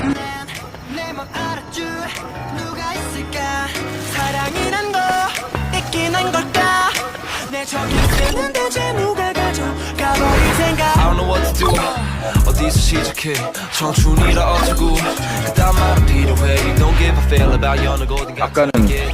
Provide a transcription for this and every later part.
내맘 알아줄 누가 있을까? 사랑이란 거 있긴 한 걸까? 내 저기 쓰는데 제 누가 가져가버릴 생각? I don't know what to do. 어디서 시작해? 청춘이라 어쩌고? 그딴 말은 필요해. You don't give a fail about 여느 어딘가. 아까는 till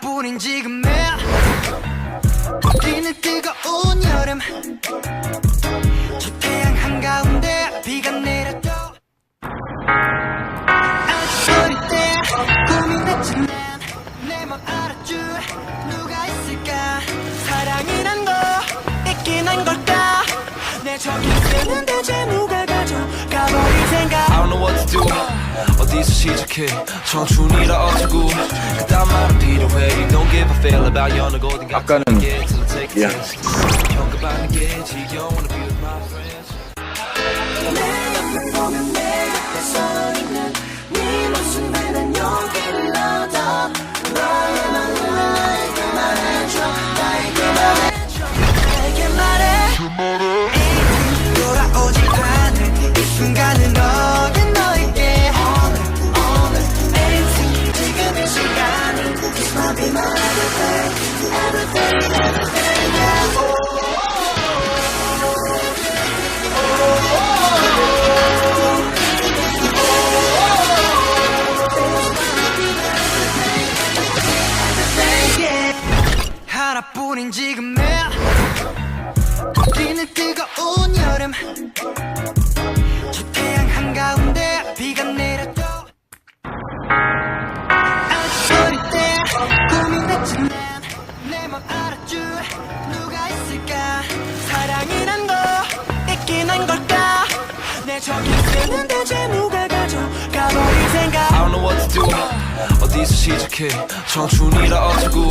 나뿐인 지금의 우리는 뜨거운 여름. 저 태양 한가운데 비가 내려도 아직 어릴 때 고민했지만 내맘 알아줄 누가 있을까? 사랑이란 거 있긴 한 걸까? 내 저기 쓰는데 제 누가 가져가버릴 생각. I don't know what to do. 어디서 시작해? 청춘이라 어쩌고 말은 필요해 You don't give a fail about 여느 어딘가 아 내맘 알아줄 누가 있을까? 사랑이란 거 있긴 한 걸까? 내 저기 쓰는데 제 누가 가져가버릴 생각. I don't know what to do. 어디서 시작해? 청춘이라 어쩌고?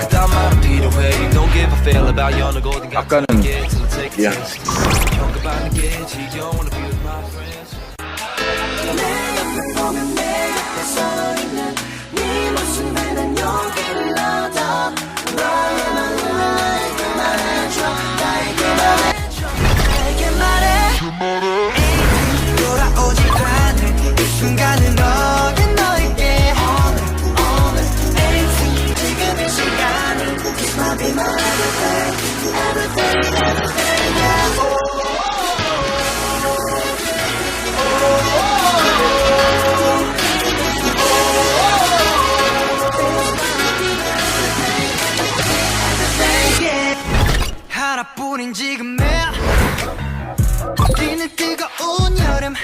그딴 말은 필요해. You don't give a fail about 여느 어딘가 아까는 지금의 우리는 뜨거운 여름